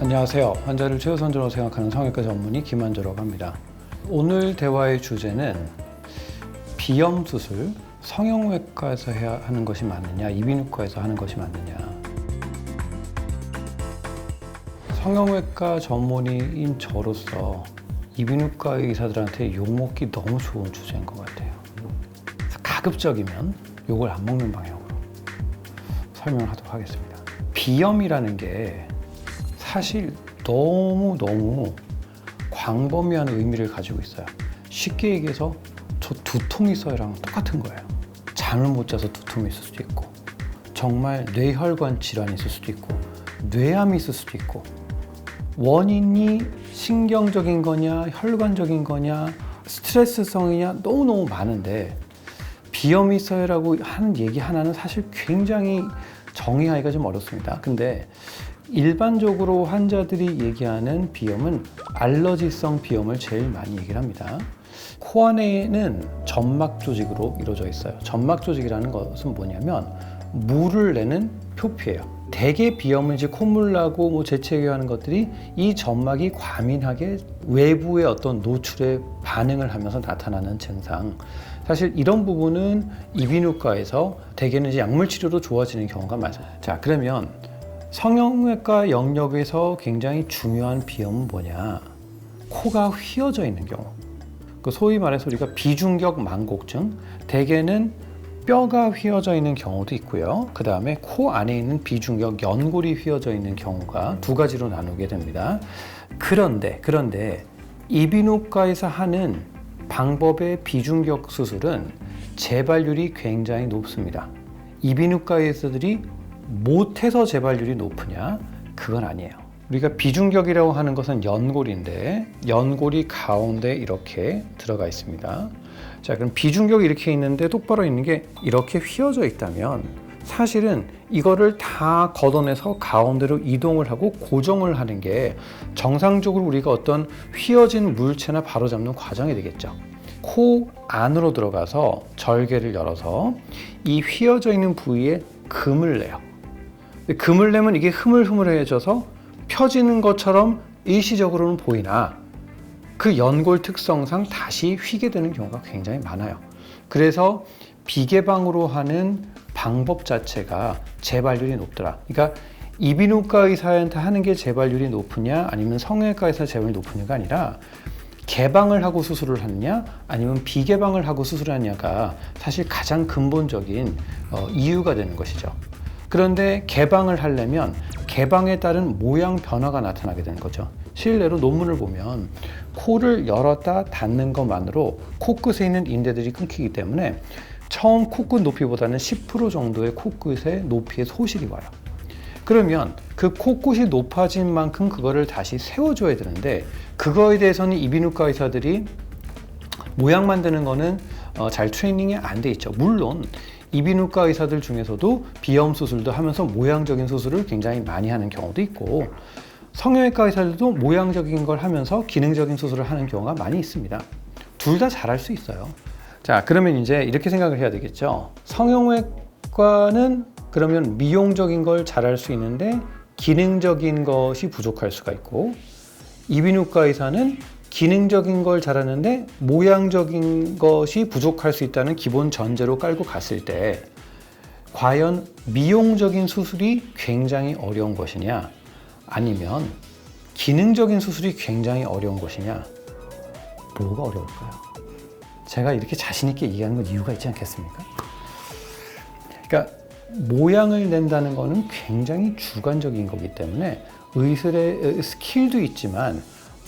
안녕하세요. 환자를 최우선적으로 생각하는 성형외과 전문의 김한조라고 합니다. 오늘 대화의 주제는 비염 수술 성형외과에서 해야 하는 것이 맞느냐, 이비인후과에서 하는 것이 맞느냐. 성형외과 전문의인 저로서 이비인후과 의사들한테 욕먹기 너무 좋은 주제인 것 같아요. 가급적이면 욕을 안 먹는 방향으로 설명을 하도록 하겠습니다. 비염이라는 게 사실 너무 너무 광범위한 의미를 가지고 있어요. 쉽게 얘기해서 저 두통이 있어요랑 똑같은 거예요. 잠을 못 자서 두통이 있을 수도 있고, 정말 뇌혈관 질환이 있을 수도 있고, 뇌암이 있을 수도 있고, 원인이 신경적인 거냐, 혈관적인 거냐, 스트레스성이냐 너무너무 많은데 비염이 있어요라고 하는 얘기 하나는 사실 굉장히 정의하기가 좀 어렵습니다. 근데 일반적으로 환자들이 얘기하는 비염은 알러지성 비염을 제일 많이 얘기를 합니다. 코 안에는 점막 조직으로 이루어져 있어요. 점막 조직이라는 것은 뭐냐면 물을 내는 표피예요. 대개 이제 콧물 나고 뭐 재채기하는 것들이 이 점막이 과민하게 외부의 어떤 노출에 반응을 하면서 나타나는 증상. 사실 이런 부분은 이비인후과에서 대개는 이제 약물 치료로 좋아지는 경우가 많아요. 자, 그러면 성형외과 영역에서 굉장히 중요한 비염은 뭐냐? 코가 휘어져 있는 경우. 그 소위 말해서 우리가 비중격 망곡증, 대개는 뼈가 휘어져 있는 경우도 있고요. 그 다음에 코 안에 있는 비중격 연골이 휘어져 있는 경우가 두 가지로 나누게 됩니다. 그런데, 그런데 이비인후과에서 하는 방법의 비중격 수술은 재발률이 굉장히 높습니다. 이비인후과 의사들이 못해서 재발률이 높으냐? 그건 아니에요. 우리가 비중격이라고 하는 것은 연골인데 연골이 가운데 이렇게 들어가 있습니다. 자, 그럼 비중격이 이렇게 있는데 똑바로 있는 게 이렇게 휘어져 있다면 사실은 이거를 다 걷어내서 가운데로 이동을 하고 고정을 하는 게 정상적으로 우리가 어떤 휘어진 물체나 바로잡는 과정이 되겠죠. 코 안으로 들어가서 절개를 열어서 이 휘어져 있는 부위에 금을 내요. 금을 내면 이게 흐물흐물해져서 펴지는 것처럼 일시적으로는 보이나 그 연골 특성상 다시 휘게 되는 경우가 굉장히 많아요. 그래서 비개방으로 하는 방법 자체가 재발률이 높더라. 그러니까 이비인후과 의사한테 하는 게 재발률이 높으냐 아니면 성형외과 의사 재발률이 높으냐가 아니라 개방을 하고 수술을 하느냐 아니면 비개방을 하고 수술을 하느냐가 사실 가장 근본적인 어, 이유가 되는 것이죠. 그런데 개방을 하려면 개방에 따른 모양 변화가 나타나게 되는 거죠. 실내로 논문을 보면 코를 열었다 닫는 것만으로 코끝에 있는 인대들이 끊기기 때문에 처음 코끝 높이보다는 10% 정도의 코끝의 높이의 소실이 와요. 그러면 그 코끝이 높아진 만큼 그거를 다시 세워줘야 되는데 그거에 대해서는 이비인후과 의사들이 모양 만드는 거는 어, 잘 트레이닝이 안 돼 있죠. 물론 이비인후과 의사들 중에서도 비염 수술도 하면서 모양적인 수술을 굉장히 많이 하는 경우도 있고 성형외과 의사들도 모양적인 걸 하면서 기능적인 수술을 하는 경우가 많이 있습니다. 둘 다 잘할 수 있어요. 자, 그러면 이제 이렇게 생각을 해야 되겠죠. 성형외과는 그러면 미용적인 걸 잘할 수 있는데 기능적인 것이 부족할 수가 있고 이비인후과 의사는 기능적인 걸 잘하는데 모양적인 것이 부족할 수 있다는 기본 전제로 깔고 갔을 때 과연 미용적인 수술이 굉장히 어려운 것이냐 아니면 기능적인 수술이 굉장히 어려운 것이냐 뭐가 어려울까요? 제가 이렇게 자신 있게 얘기하는 건 이유가 있지 않겠습니까? 그러니까 모양을 낸다는 거는 굉장히 주관적인 거기 때문에 의술의 스킬도 있지만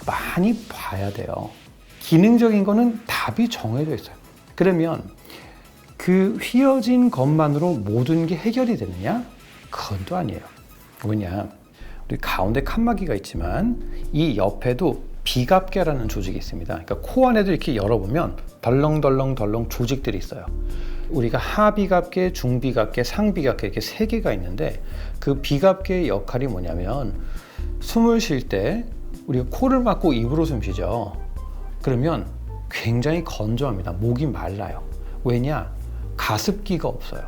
많이 봐야 돼요. 기능적인 거는 답이 정해져 있어요. 그러면 그 휘어진 것만으로 모든 게 해결이 되느냐? 그건 또 아니에요. 왜냐? 우리 가운데 칸막이가 있지만 이 옆에도 비갑계라는 조직이 있습니다. 그러니까 코 안에도 이렇게 열어보면 덜렁덜렁덜렁 조직들이 있어요. 우리가 하비갑계, 중비갑계, 상비갑계 이렇게 세 개가 있는데 그 비갑계의 역할이 뭐냐면 숨을 쉴 때 우리가 코를 막고 입으로 숨 쉬죠. 그러면 굉장히 건조합니다. 목이 말라요. 왜냐? 가습기가 없어요.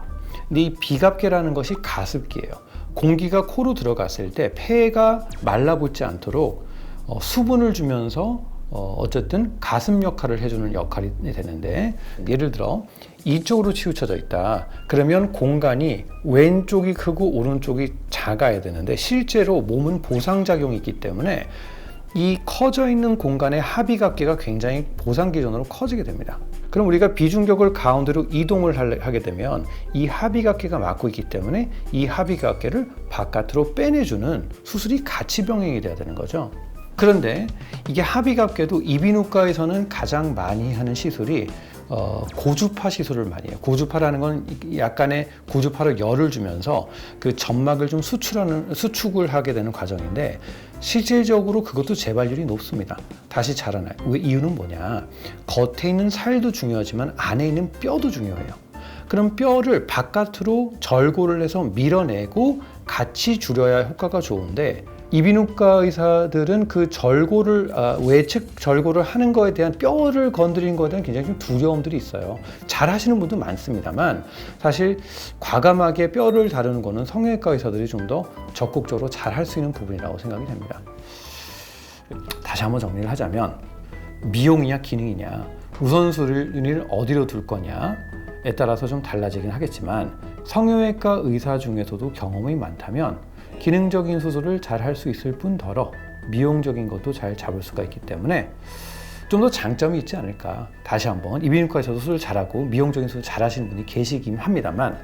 근데 이 비갑계라는 것이 가습기예요. 공기가 코로 들어갔을 때 폐가 말라붙지 않도록 어, 수분을 주면서 어, 어쨌든 가슴 역할을 해주는 역할이 되는데 예를 들어 이쪽으로 치우쳐져 있다. 그러면 공간이 왼쪽이 크고 오른쪽이 작아야 되는데 실제로 몸은 보상작용이 있기 때문에 이 커져 있는 공간의 합의각계가 굉장히 보상 기준으로 커지게 됩니다. 그럼 우리가 비중격을 가운데로 이동을 할- 하게 되면 이 합의각계가 막고 있기 때문에 이 합의각계를 바깥으로 빼내주는 수술이 같이 병행이 돼야 되는 거죠. 그런데 이게 합의각계도 이비인후과에서는 가장 많이 하는 시술이 어, 고주파 시술을 많이 해요. 고주파라는 건 약간의 고주파로 열을 주면서 그 점막을 좀 수출하는 수축을 하게 되는 과정인데 실질적으로 그것도 재발률이 높습니다. 다시 자라나요. 왜 이유는 뭐냐? 겉에 있는 살도 중요하지만 안에 있는 뼈도 중요해요. 그럼 뼈를 바깥으로 절골을 해서 밀어내고 같이 줄여야 효과가 좋은데 이비인후과 의사들은 그 절골을 아, 외측 절골을 하는 거에 대한 뼈를 건드린 거에 대한 굉장히 좀 두려움들이 있어요. 잘 하시는 분도 많습니다만 사실 과감하게 뼈를 다루는 거는 성형외과 의사들이 좀 더 적극적으로 잘 할 수 있는 부분이라고 생각이 됩니다. 다시 한번 정리를 하자면 미용이냐 기능이냐 우선순위를 어디로 둘 거냐에 따라서 좀 달라지긴 하겠지만 성형외과 의사 중에서도 경험이 많다면 기능적인 수술을 잘 할 수 있을 뿐더러 미용적인 것도 잘 잡을 수가 있기 때문에 좀 더 장점이 있지 않을까. 다시 한번 이비인후과에서도 수술 잘하고 미용적인 수술 잘하시는 분이 계시긴 합니다만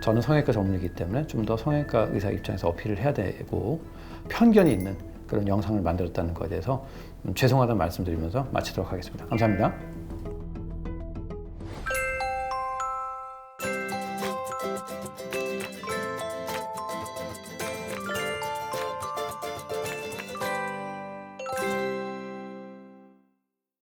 저는 성형외과 전문이기 때문에 좀 더 성형외과 의사 입장에서 어필을 해야 되고 편견이 있는 그런 영상을 만들었다는 것에 대해서 음, 죄송하다는 말씀드리면서 마치도록 하겠습니다. 감사합니다.